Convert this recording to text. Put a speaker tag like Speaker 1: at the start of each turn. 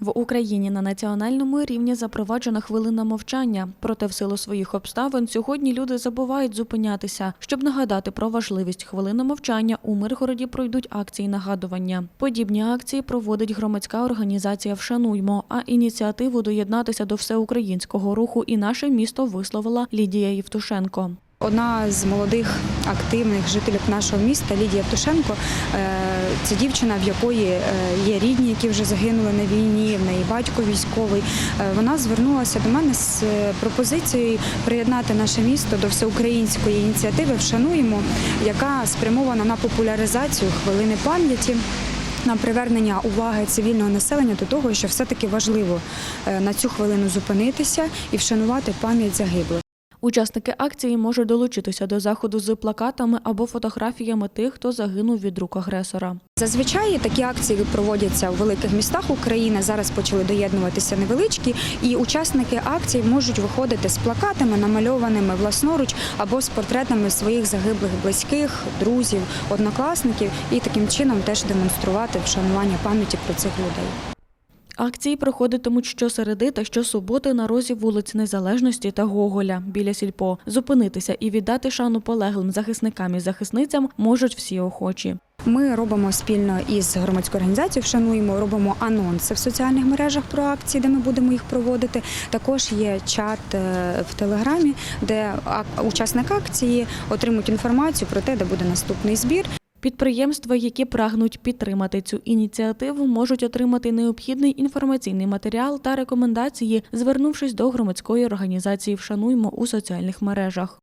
Speaker 1: В Україні на національному рівні запроваджена хвилина мовчання. Проте, в силу своїх обставин, сьогодні люди забувають зупинятися. Щоб нагадати про важливість хвилини мовчання, у Миргороді пройдуть акції нагадування. Подібні акції проводить громадська організація Вшануймо. А ініціативу доєднатися до всеукраїнського руху і наше місто висловила Лідія Євтушенко.
Speaker 2: Одна з молодих активних жителів нашого міста Лідія Птушенко. е, Це дівчина, в якої е, є рідні, які вже загинули на війні, в неї батько військовий. Е, Вона звернулася до мене з пропозицією приєднати наше місто до всеукраїнської ініціативи Вшануємо, яка спрямована на популяризацію хвилини пам'яті. На привернення уваги цивільного населення до того, що все-таки важливо е, на цю хвилину зупинитися і вшанувати пам'ять загиблих.
Speaker 1: Учасники акції можуть долучитися до заходу з плакатами або фотографіями тих, хто загинув від рук агресора.
Speaker 2: Зазвичай такі акції проводяться у великих містах України. Зараз почали доєднуватися невеличкі, і учасники акцій можуть виходити з плакатами, намальованими власноруч або з портретами своїх загиблих близьких, друзів, однокласників, і таким чином теж демонструвати вшанування пам'яті про цих людей.
Speaker 1: Акції проходитимуть щосереди та щосуботи на розі вулиць Незалежності та Гоголя біля сільпо. Зупинитися і віддати шану полеглим захисникам і захисницям можуть всі охочі.
Speaker 2: Ми робимо спільно із громадською організацією Вшануємо, робимо анонси в соціальних мережах про акції, де ми будемо їх проводити. Також є чат е, в Телеграмі, де учасник акції отримують інформацію про те, де буде наступний збір.
Speaker 1: Підприємства, які прагнуть підтримати цю ініціативу, можуть отримати необхідний інформаційний матеріал та рекомендації, звернувшись до громадської організації Вшануймо у соціальних мережах.